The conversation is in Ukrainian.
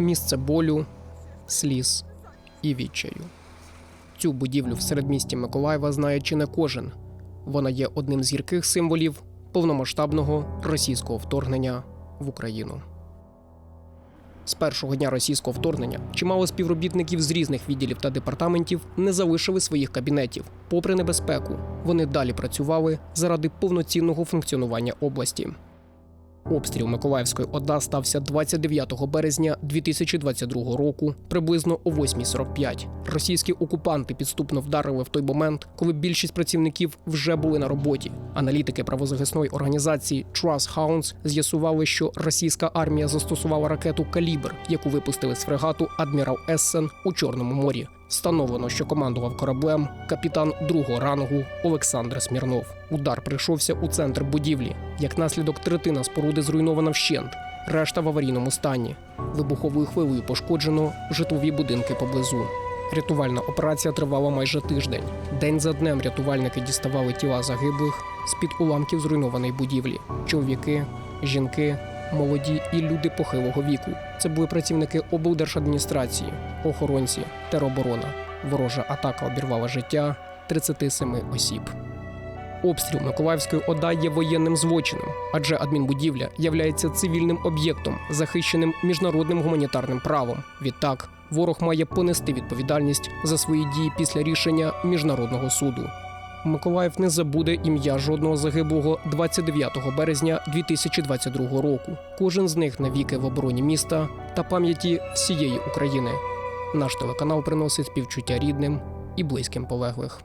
місце болю, сліз і відчаю. Цю будівлю в середмісті Миколаєва знає чи не кожен. Вона є одним з гірких символів повномасштабного російського вторгнення в Україну. З першого дня російського вторгнення чимало співробітників з різних відділів та департаментів не залишили своїх кабінетів. Попри небезпеку, вони далі працювали заради повноцінного функціонування області. Обстріл Миколаївської ОДА стався 29 березня 2022 року, приблизно о 8.45. Російські окупанти підступно вдарили в той момент, коли більшість працівників вже були на роботі. Аналітики правозахисної організації Trust Hounds з'ясували, що російська армія застосувала ракету Калібр, яку випустили з фрегату Адмірал Ессен у Чорному морі. Встановлено, що командував кораблем капітан другого рангу Олександр Смірнов. Удар прийшовся у центр будівлі. Як наслідок третина споруди зруйнована вщент, решта в аварійному стані. Вибуховою хвилею пошкоджено житлові будинки поблизу. Рятувальна операція тривала майже тиждень. День за днем рятувальники діставали тіла загиблих з-під уламків зруйнованої будівлі. Чоловіки, жінки, молоді і люди похилого віку. Це були працівники облдержадміністрації, охоронці, тероборона. Ворожа атака обірвала життя 37 осіб. Обстріл Миколаївської ОДА є воєнним злочином, адже адмінбудівля являється цивільним об'єктом, захищеним міжнародним гуманітарним правом. Відтак, ворог має понести відповідальність за свої дії після рішення міжнародного суду. Миколаїв не забуде ім'я жодного загиблого 29 березня 2022 року. Кожен з них навіки в обороні міста та пам'яті всієї України. Наш телеканал приносить співчуття рідним і близьким полеглих.